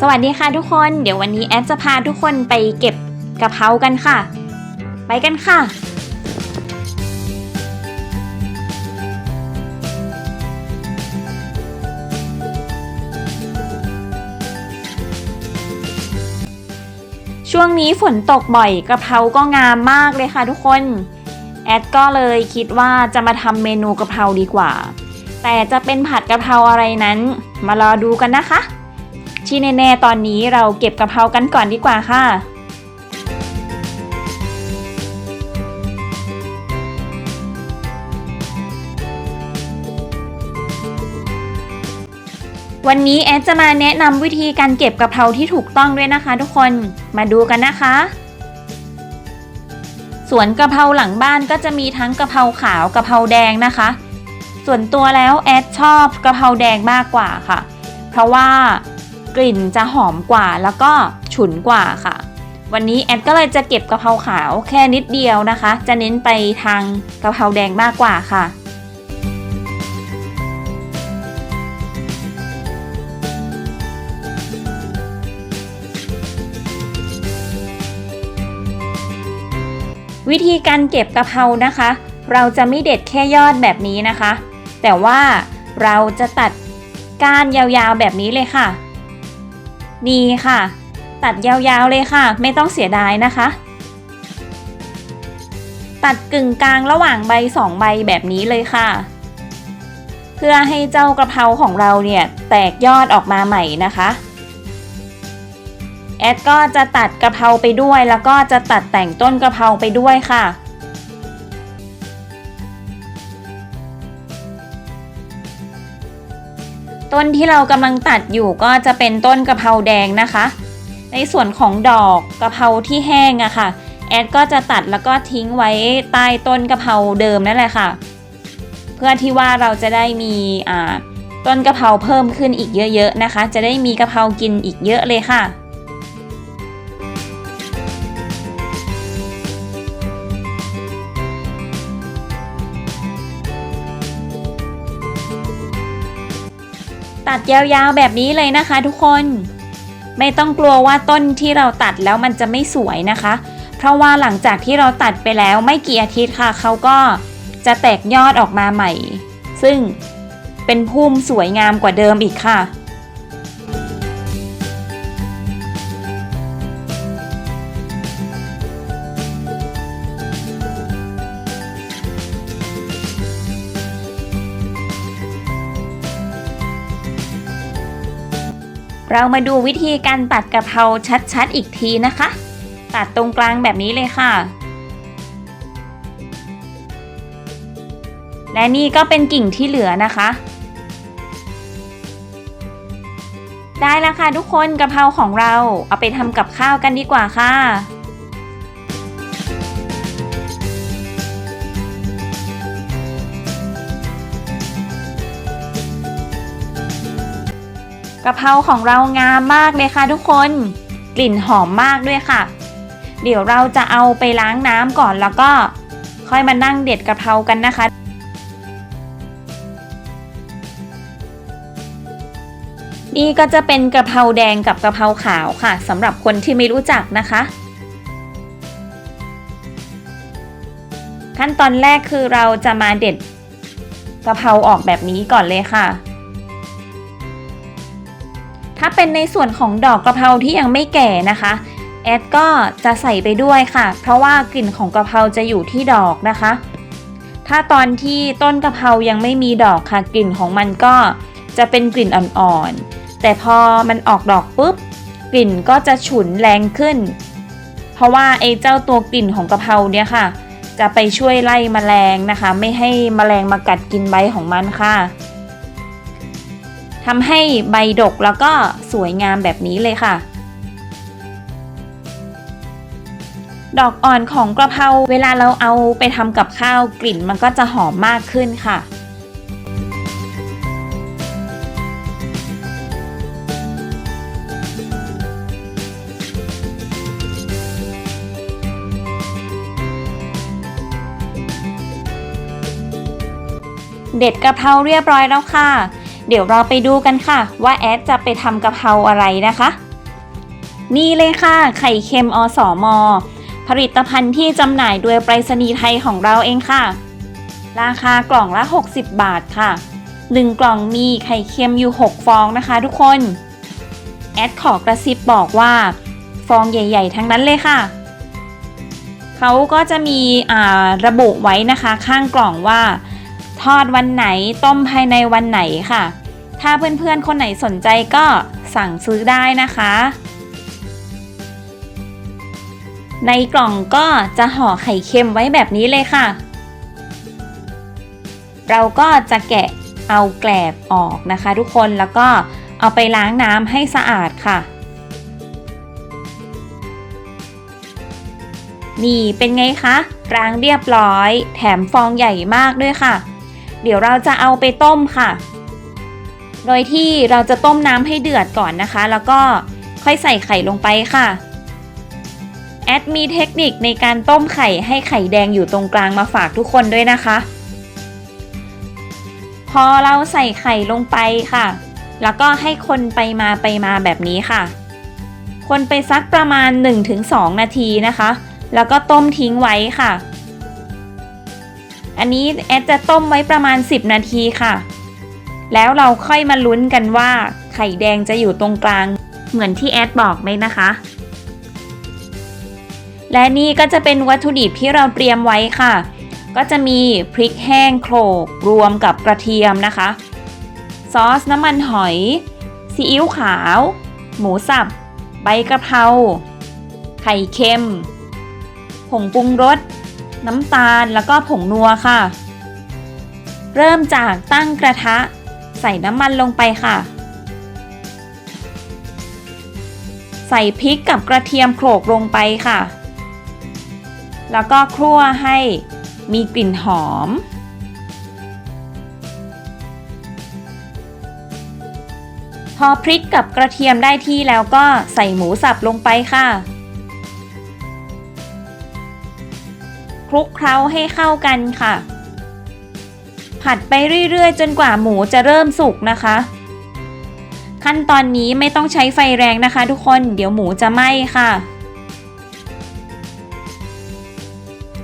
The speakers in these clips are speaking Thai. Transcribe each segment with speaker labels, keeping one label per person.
Speaker 1: สวัสดีค่ะทุกคน เดี๋ยววันนี้แอดจะพาทุกคนไปเก็บกะเพรากันค่ะ ไปกันค่ะช่วงนี้ฝนตกบ่อยกะเพราก็งามมากเลยค่ะทุกคน แอดก็เลยคิดว่าจะมาทำเมนูกะเพราดีกว่า แต่จะเป็นผัดกะเพราอะไรนั้น มารอดูกันนะคะ ที่แน่ๆตอนนี้เราเก็บกะเพรากันก่อนดีกว่าค่ะวันนี้แอดจะมาแนะนำวิธีการเก็บกะเพราที่ถูกต้องด้วยนะคะ ทุกคนมาดูกันนะคะ สวนกะเพราหลังบ้านก็จะมีทั้งกะเพราขาวกะเพราแดงนะคะ ส่วนตัวแล้วแอดชอบกระเพราแดงมากกว่าค่ะ เพราะว่ากลิ่นจะหอมกว่าแล้วก็ฉุนกว่าค่ะ วันนี้แอดก็เลยจะเก็บกระเพราขาวแค่นิดเดียวนะคะ จะเน้นไปทางกระเพราแดงมากกว่าค่ะวิธีการเก็บกะเพรานะคะ เราจะไม่เด็ดแค่ยอดแบบนี้นะคะ แต่ว่าเราจะตัดก้านยาวๆแบบนี้เลยค่ะ นี่ค่ะ ตัดยาวๆเลยค่ะ ไม่ต้องเสียดายนะคะ ตัดกึ่งกลางระหว่างใบสองใบแบบนี้เลยค่ะ เพื่อให้เจ้ากระเพราของเราเนี่ยแตกยอดออกมาใหม่นะคะแอดก็จะตัดกระเพราไปด้วย แล้วก็จะตัดแต่งต้นกระเพราไปด้วยค่ะ ต้นที่เรากำลังตัดอยู่ก็จะเป็นต้นกระเพราแดงนะคะ ในส่วนของดอกกระเพราที่แห้งอะค่ะ แอดก็จะตัดแล้วก็ทิ้งไว้ใต้ต้นกระเพราเดิมนั่นแหละค่ะ เพื่อที่ว่าเราจะได้มีต้นกระเพราเพิ่มขึ้นอีกเยอะๆนะคะ จะได้มีกระเพรากินอีกเยอะเลยค่ะ ตัดยาวๆแบบนี้เลยนะคะ ทุกคน ไม่ต้องกลัวว่าต้นที่เราตัดแล้วมันจะไม่สวยนะคะ เพราะว่าหลังจากที่เราตัดไปแล้วไม่กี่อาทิตย์ค่ะ เขาก็จะแตกยอดออกมาใหม่ ซึ่งเป็นพุ่มสวยงามกว่าเดิมอีกค่ะ เรามาดูวิธีการตัดกะเพราชัดๆ อีกทีนะคะ ตัดตรงกลางแบบนี้เลยค่ะ และนี่ก็เป็นกิ่งที่เหลือนะคะ ได้แล้วค่ะทุกคนกะเพราของเราเอาไปทำกับข้าวกันดีกว่าค่ะ กะเพราของเรางามมากเลยค่ะทุกคน กลิ่นหอมมากด้วยค่ะ เดี๋ยวเราจะเอาไปล้างน้ำก่อนแล้วก็ค่อยมานั่งเด็ดกะเพรากันนะคะนี่ก็จะเป็นกะเพราแดงกับกะเพราขาวค่ะสำหรับคนที่ไม่รู้จักนะคะ ขั้นตอนแรกคือเราจะมาเด็ดกะเพราออกแบบนี้ก่อนเลยค่ะ ถ้าเป็นในส่วนของดอกกระเพราที่ยังไม่แก่นะคะแอดก็จะใส่ไปด้วยค่ะ เพราะว่ากลิ่นของกระเพราจะอยู่ที่ดอกนะคะ ถ้าตอนที่ต้นกระเพรายังไม่มีดอกค่ะ กลิ่นของมันก็จะเป็นกลิ่นอ่อนๆ แต่พอมันออกดอกปุ๊บ กลิ่นก็จะฉุนแรงขึ้น เพราะว่าไอ้เจ้าตัวกลิ่นของกระเพราเนี่ยค่ะ จะไปช่วยไล่แมลงนะคะ ไม่ให้แมลงมากัดกินใบของมันค่ะ ทำให้ใบดกแล้วก็สวยงามแบบนี้เลยค่ะ ดอกอ่อนของกระเพราเวลาเราเอาไปทำกับข้าวกลิ่นมันก็จะหอมมากขึ้นค่ะเด็ดกะเพราเรียบร้อยแล้วค่ะ เดี๋ยวเราไปดูกันค่ะ ว่าแอดจะไปทำกะเพราอะไรนะคะ นี่เลยค่ะ ไข่เค็มอสอมอ ผลิตภัณฑ์ที่จำหน่ายโดยไปรษณีย์ไทยของเราเองค่ะ ราคากล่องละ 60 บาทค่ะ 1 กล่องมีไข่เค็มอยู่ 6 ฟองนะคะทุกคน แอดขอกระซิบบอกว่า ฟองใหญ่ ๆ ทั้งนั้นเลยค่ะเขาก็จะมีอ่าระบุไว้นะคะข้างกล่องว่า ทอดวันไหนต้มภายในวันไหนค่ะ ถ้าเพื่อนๆ คนไหนสนใจก็สั่งซื้อได้นะคะ ในกล่องก็จะห่อไข่เค็มไว้แบบนี้เลยค่ะ เราก็จะแกะเอาแกลบออกนะคะ ทุกคนแล้วก็เอาไปล้างน้ำให้สะอาดค่ะ นี่เป็นไงคะ ล้างเรียบร้อย แถมฟองใหญ่มากด้วยค่ะ เดี๋ยวเราจะเอาไปต้มค่ะ โดยที่เราจะต้มน้ำให้เดือดก่อนนะคะ แล้วก็ค่อยใส่ไข่ลงไปค่ะ แอดมีเทคนิคในการต้มไข่ให้ไข่แดงอยู่ตรงกลางมาฝากทุกคนด้วยนะคะ พอเราใส่ไข่ลงไปค่ะ แล้วก็ให้คนไปมาไปมาแบบนี้ค่ะ คนไปสักประมาณ 1-2 นาทีนะคะ แล้วก็ต้มทิ้งไว้ค่ะ อันนี้แอดจะต้มไว้ประมาณ 10 นาทีค่ะ แล้วเราค่อยมาลุ้นกันว่า ไข่แดงจะอยู่ตรงกลาง เหมือนที่แอดบอกไหมนะคะ และนี่ก็จะเป็นวัตถุดิบที่เราเตรียมไว้ค่ะ ก็จะมีพริกแห้งโขลกรวมกับกระเทียมนะคะ ซอสน้ำมันหอย ซีอิ๊วขาว หมูสับ ใบกระเพรา ไข่เค็ม ผงปรุงรส น้ำตาลแล้วก็ผงนัวค่ะ เริ่มจากตั้งกระทะ ใส่น้ำมันลงไปค่ะ ใส่พริกกับกระเทียมโขลกลงไปค่ะ แล้วก็คั่วให้มีกลิ่นหอม พอพริกกับกระเทียมได้ที่แล้วก็ใส่หมูสับลงไปค่ะ ลุกเคล้าให้เข้ากันค่ะ ผัดไปเรื่อยๆ จนกว่าหมูจะเริ่มสุกนะคะ ขั้นตอนนี้ไม่ต้องใช้ไฟแรงนะคะ ทุกคนเดี๋ยวหมูจะไหม้ค่ะ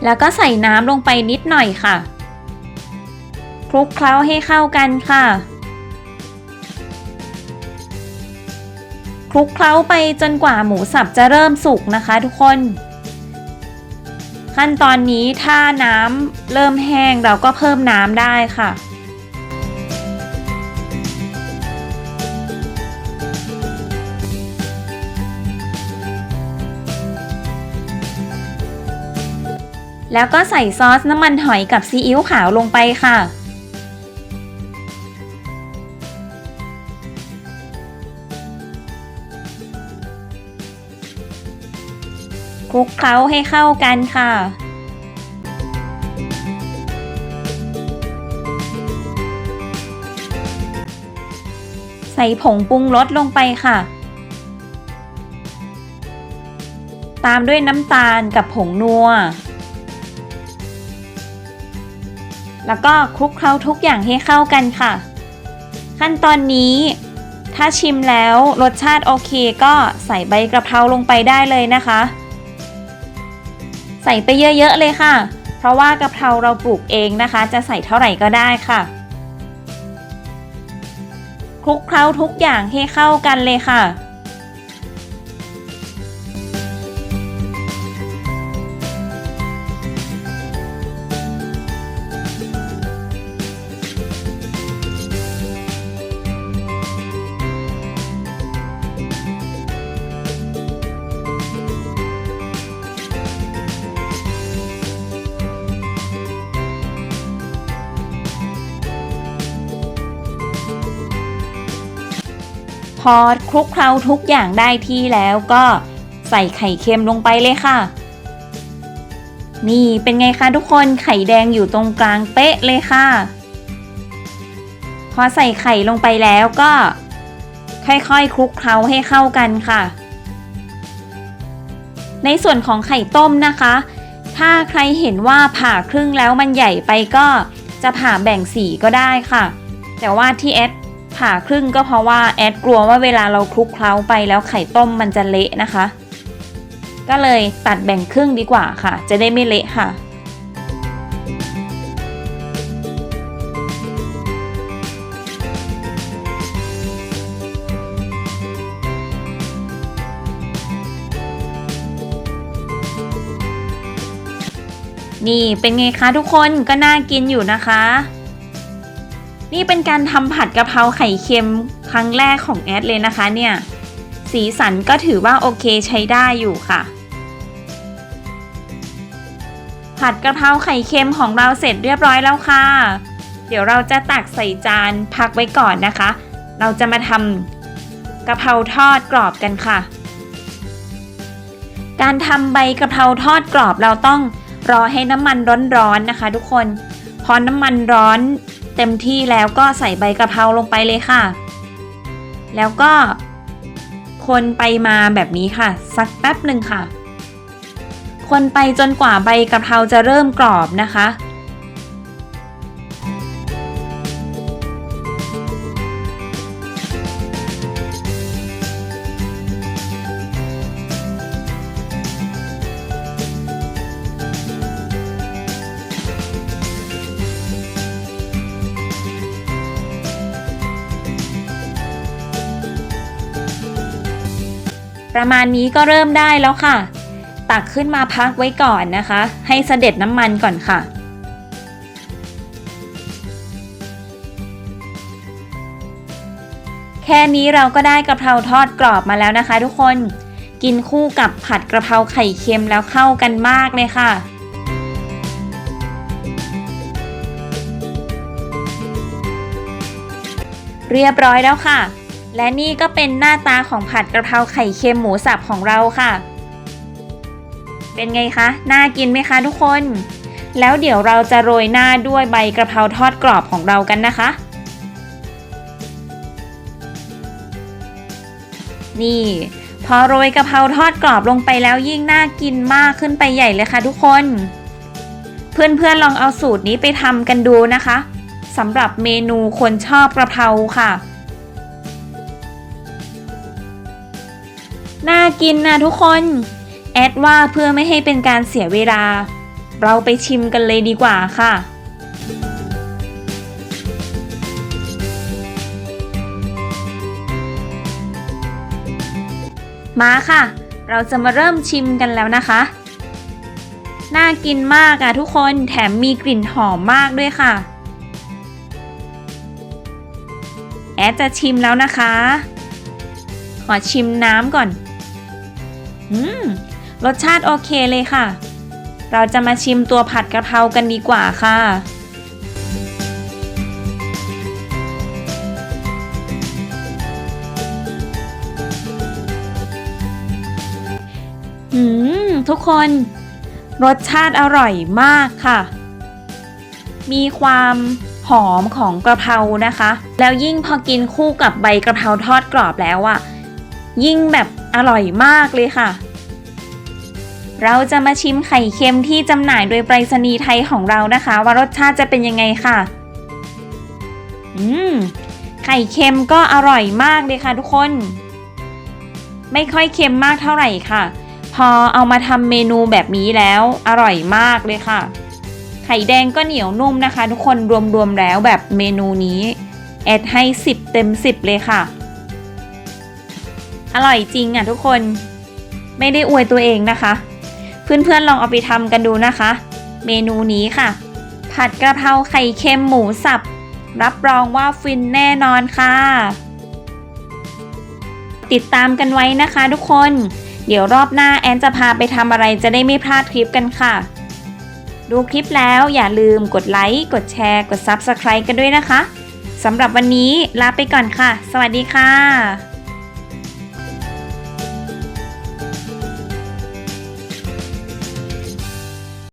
Speaker 1: แล้วก็ใส่น้ำลงไปนิดหน่อยค่ะคลุกเคล้าให้เข้ากันค่ะคลุกเคล้าไปจนกว่าหมูสับจะเริ่มสุกนะคะทุกคน ขั้นตอนนี้ถ้าน้ำเริ่มแห้งเราก็เพิ่มน้ำได้ค่ะแล้วก็ใส่ซอสน้ำมันหอยกับซีอิ๊วขาวลงไปค่ะ คลุกเคล้าให้เข้ากันค่ะ ใส่ผงปรุงรสลงไปค่ะ ตามด้วยน้ำตาลกับผงนัว แล้วก็คลุกเคล้าทุกอย่างให้เข้ากันค่ะ ขั้นตอนนี้ถ้าชิมแล้วรสชาติโอเคก็ใส่ใบกระเพราลงไปได้เลยนะคะ ใส่ไปเยอะๆเลยค่ะ เพราะว่ากะเพราเราปลูกเองนะคะ จะใส่เท่าไหร่ก็ได้ค่ะคลุกเคล้าทุกอย่างให้เข้ากันเลยค่ะ อคลุกเคล้าทุกอย่างได้ที่แล้วก็ใส่ไข่เค็มลงไปเลยค่ะ นี่เป็นไงคะทุกคนไข่แดงอยู่ตรงกลางเป๊ะเลยค่ะ พอใส่ไข่ลงไปแล้วก็ ค่อยๆคลุกเคล้าให้เข้ากันค่ะ ในส่วนของไข่ต้มนะคะ ถ้าใครเห็นว่าผ่าครึ่งแล้วมันใหญ่ไปก็จะผ่าแบ่งสีก็ได้ค่ะ แต่ว่าที่แอด ผ่าครึ่งก็เพราะว่าแอดกลัวว่าเวลาเราคลุกเคล้าไปแล้วไข่ต้มมันจะเละนะคะ ก็เลยตัดแบ่งครึ่งดีกว่าค่ะ จะได้ไม่เละค่ะนี่เป็นไงคะทุกคนก็น่ากินอยู่นะคะ นี่เป็นการทำผัดกะเพราไข่เค็มครั้งแรกของแอดเลยนะคะเนี่ย สีสันก็ถือว่าโอเคใช้ได้อยู่ค่ะ ผัดกะเพราไข่เค็มของเราเสร็จเรียบร้อยแล้วค่ะ เดี๋ยวเราจะตักใส่จานพักไว้ก่อนนะคะ เราจะมาทำกะเพราทอดกรอบกันค่ะ การทำใบกะเพราทอดกรอบเราต้องรอให้น้ำมันร้อนๆนะคะ ทุกคน พอน้ำมันร้อน เต็มที่แล้วก็ใส่ใบกะเพราลงไปเลยค่ะ แล้วก็คนไปมาแบบนี้ค่ะ สักแป๊บหนึ่งค่ะ คนไปจนกว่าใบกะเพราจะเริ่มกรอบนะคะ ประมาณนี้ก็เริ่มได้แล้วค่ะ ตักขึ้นมาพักไว้ก่อนนะคะ ให้เสด็จน้ำมันก่อนค่ะ แค่นี้เราก็ได้กะเพราทอดกรอบมาแล้วนะคะ ทุกคน กินคู่กับผัดกระเพราไข่เค็มแล้วเข้ากันมากเลยค่ะเรียบร้อยแล้วค่ะ และนี่ก็เป็นหน้าตาของผัดกระเพราไข่เค็มหมูสับของเราค่ะ เป็นไงคะ น่ากินไหมคะทุกคน แล้วเดี๋ยวเราจะโรยหน้าด้วยใบกระเพราทอดกรอบของเรากันนะคะ นี่ พอโรยกระเพราทอดกรอบลงไปแล้วยิ่งน่ากินมากขึ้นไปใหญ่เลยค่ะทุกคน เพื่อนๆลองเอาสูตรนี้ไปทำกันดูนะคะสำหรับเมนูคนชอบกระเพราค่ะ น่ากินนะทุกคน แอดว่าเพื่อไม่ให้เป็นการเสียเวลา เราไปชิมกันเลยดีกว่าค่ะมาค่ะ เราจะมาเริ่มชิมกันแล้วนะคะ น่ากินมากอะทุกคนแถมมีกลิ่นหอมมากด้วยค่ะ แอดจะชิมแล้วนะคะ ขอชิมน้ำก่อน อืม รสชาติโอเคเลยค่ะ เราจะมาชิมตัวผัดกะเพรากันดีกว่าค่ะหืม ทุกคน รสชาติอร่อยมากค่ะ มีความหอมของกระเพรานะคะ แล้วยิ่งพอกินคู่กับใบกระเพราทอดกรอบแล้วอะยิ่งแบบ อร่อยมากเลยค่ะ เราจะมาชิมไข่เค็มที่จำหน่ายโดยไปรษณีย์ไทยของเรานะคะ ว่ารสชาติจะเป็นยังไงค่ะ อืม ไข่เค็มก็อร่อยมากเลยค่ะทุกคน ไม่ค่อยเค็มมากเท่าไหร่ค่ะ พอเอามาทำเมนูแบบนี้แล้ว อร่อยมากเลยค่ะ ไข่แดงก็เหนียวนุ่มนะคะ ทุกคนรวมๆแล้วแบบเมนูนี้แอดให้ 10 เต็ม 10 เลยค่ะ อร่อยจริงอะทุกคนไม่ได้อวยตัวเองนะคะ เพื่อนๆลองเอาไปทำกันดูนะคะ เมนูนี้ค่ะ ผัดกระเพราไข่เค็มหมูสับ รับรองว่าฟินแน่นอนค่ะ ติดตามกันไว้นะคะทุกคน เดี๋ยวรอบหน้าแอนจะพาไปทำอะไรจะได้ไม่พลาดคลิปกันค่ะ ดูคลิปแล้วอย่าลืมกดไลค์กดแชร์ กด Subscribe กันด้วยนะคะสำหรับวันนี้ลาไปก่อนค่ะ สวัสดีค่ะ